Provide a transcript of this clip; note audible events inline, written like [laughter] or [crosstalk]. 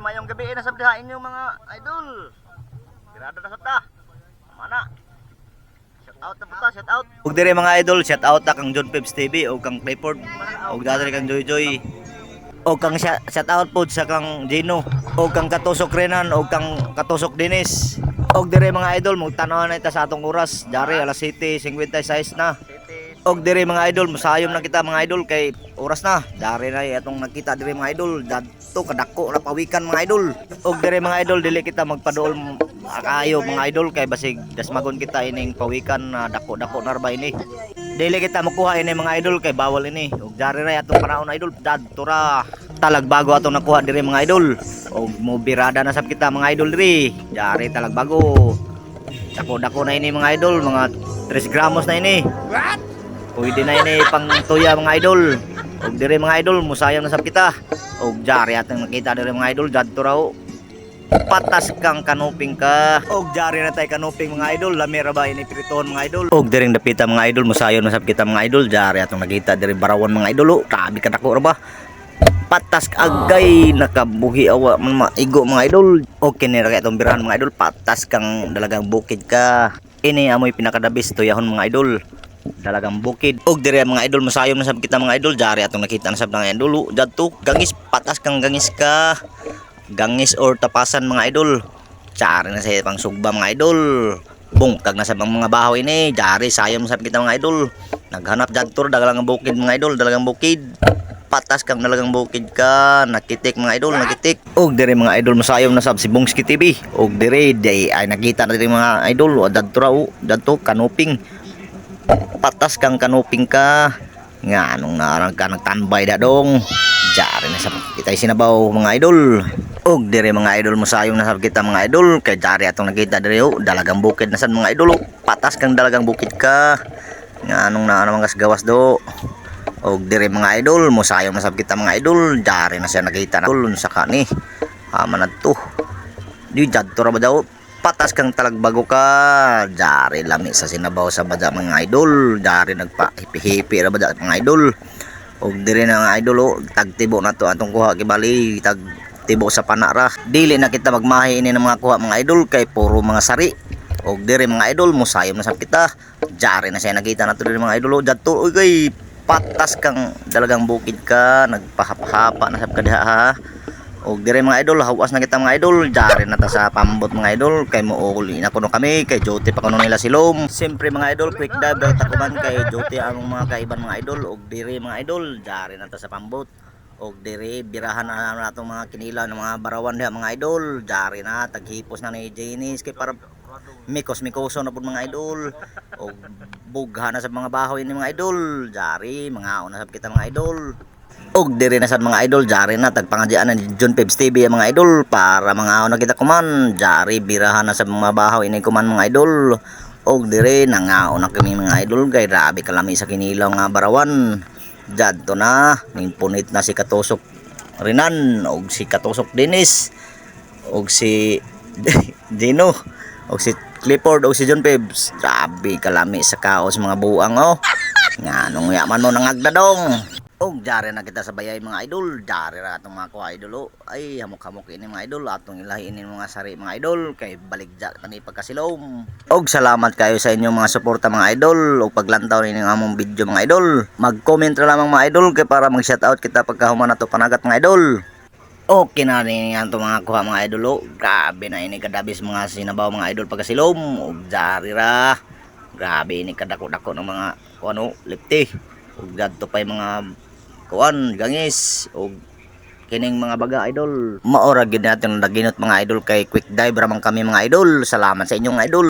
Mayong gabi na sa bihain niyo mga idol. Grado na sa ta. Mana? Shout out na po ta, shout out. Ug dire mga idol, shout out ta kang John Pips TV o kang Clifford. Ug dadali kang Joy Joy. O kang shout out po sa kang Gino. O kang Katusok Renan o kang Katusok Dennis. Og dire mga idol, magtanaw na ita sa atong oras. Dari alas 7:56 na. Og dire mga idol, masayom na kita mga idol kay oras na. Dari na atong nakita dire mga idol. Dadto kadako na pawikan mga idol. Og dire mga idol, dili kita magpaduol m- kayo mga idol kay basig dasmagon kita ining pawikan na dako-dako na ba ini. Dili kita makuha ini mga idol kay bawal ini. Og dari na atong panahon idol, dadto ra. Talag bago atong nakuha dire mga idol. Og mo birada na sab kita mga idol dire. Dari talag bago. Dako-dako na ini mga idol, mga 3 gramos na ini. Pwede na ini pang tuya mga idol. Og dire mga idol, musayang na sab kita. Og jari atong nakita dire mga idol, jadto raw. Patas kang kanuping ka. Og jari na tay kanuping mga idol, lamira ba ini piriton mga idol. Og diring dapita mga idol, musayon na sab kita mga idol, jari atong nakita dire barawan mga idol. Oh, Grabe ka dako ra ba? patas agay. Nakabuhi awa man maigo mga idol. Okay ni ra kay itong birahan mga idol. Patas kang dalagang bukid ka. Ini amoy pinakadabis tuyahon mga idol. Dalagang bukid. Og dire mga idol masayom na sab kita mga idol. Jari atong nakita na sab mga idol. Jadto gangis. Patas kang gangis ka gangis or tapasan mga idol. Jari na sa pang sugba mga idol. Bungkag na sa mga bahaw ini. Jari sayom sab kita mga idol. Naghanap jadto dalagang bukid mga idol dalagang bukid. Patas kang dalagang bukid ka nakitik mga idol nakitik. Og dire mga idol masayom na sab si Bongski TV og dire day ay nakita na dire mga idol. O dadto raw dadto kanuping. Patas kang kanuping ka. Nga anong narang ka nagtanbay da dong. Jari na sa kita sinabaw mga idol og dire mga idol masayom na sab kita mga idol. Kay jari atong nakita dire oh, dalagang bukid na sad mga idol. Oh. patas kang dalagang bukid ka. Nga anong na kas gawas do? Og dire mga idol musayom na sab kita mga idol. Jari na siya nakita na. Tulon sa kani ama na to. Di jadto ra ba patas kang talagbago ka. Jari lami sa sinabaw sa bada mga idol. Jari nagpa hipi-hipi ra ba mga idol? Og dire na mga idol oh, tagtibo na to. Atong kuha kibali tag tibo sa panara dili na kita magmahi ini ng mga kuha mga idol kay puro mga sari. Og dire mga idol musayom na sa kita. Jari na siya nakita na to dire mga idol. Jadto oy kay patas kang dalagang bukid ka. Nagpahapa-hapa na sab ka diha ha? Og dire mga idol hawas na kita mga idol. Jari na ta sa pambot mga idol. Kay muuli na kuno kami kay Joti pa kuno nila silom siyempre mga idol quick dive daw takuban kay Joti ang mga kaiban mga idol. Og dire mga idol jari na ta sa pambot og dire birahan na nato mga kinila ng mga barawan diha mga idol. Jari na taghipos na ni Janice kay para mikos mikoso na pud mga idol. Og bugha na sa mga bahoy ni mga idol. Jari mga una sab kita mga idol. Og dire na sad mga idol jari na tagpangadyan ni John Pebs TV mga idol para mga una kita kuman. Jari birahan na sa mga bahaw ini kuman mga idol. Og dire na kami mga idol kay grabe kalami sa kinilaw nga barawan jadto na. Ning punit na si Katusok Rinan og si Katusok Dennis og si [laughs] Dino og si Clifford og si John Pebs grabe kalami sa kaos mga buang oh. Nga nung yaman mo nangagdadong og jare na kita sa bayay mga idol jare ra atong mga kuha idol oh. ay hamok-hamok ini mga idol atong ilahi ini mga sari mga idol kay baligja tani pagkasilom og salamat kayo sa inyong mga suporta mga idol og paglantaw ni among video mga idol mag-comment ra lamang mga idol kay para mag-shoutout kita pagka human nato panagat mga idol Okay na rin yan to mga kuha mga idol oh. Grabe na ini kadabis mga sinabaw mga idol pagkasilom. Og jari ra. Grabe ini kadako-dako ng mga kuano lipti. Og gadto pa mga kuan gangis og kining mga baga idol. Maora gid natin naginot mga idol kay quick dive ramang kami mga idol. Salamat sa inyong idol.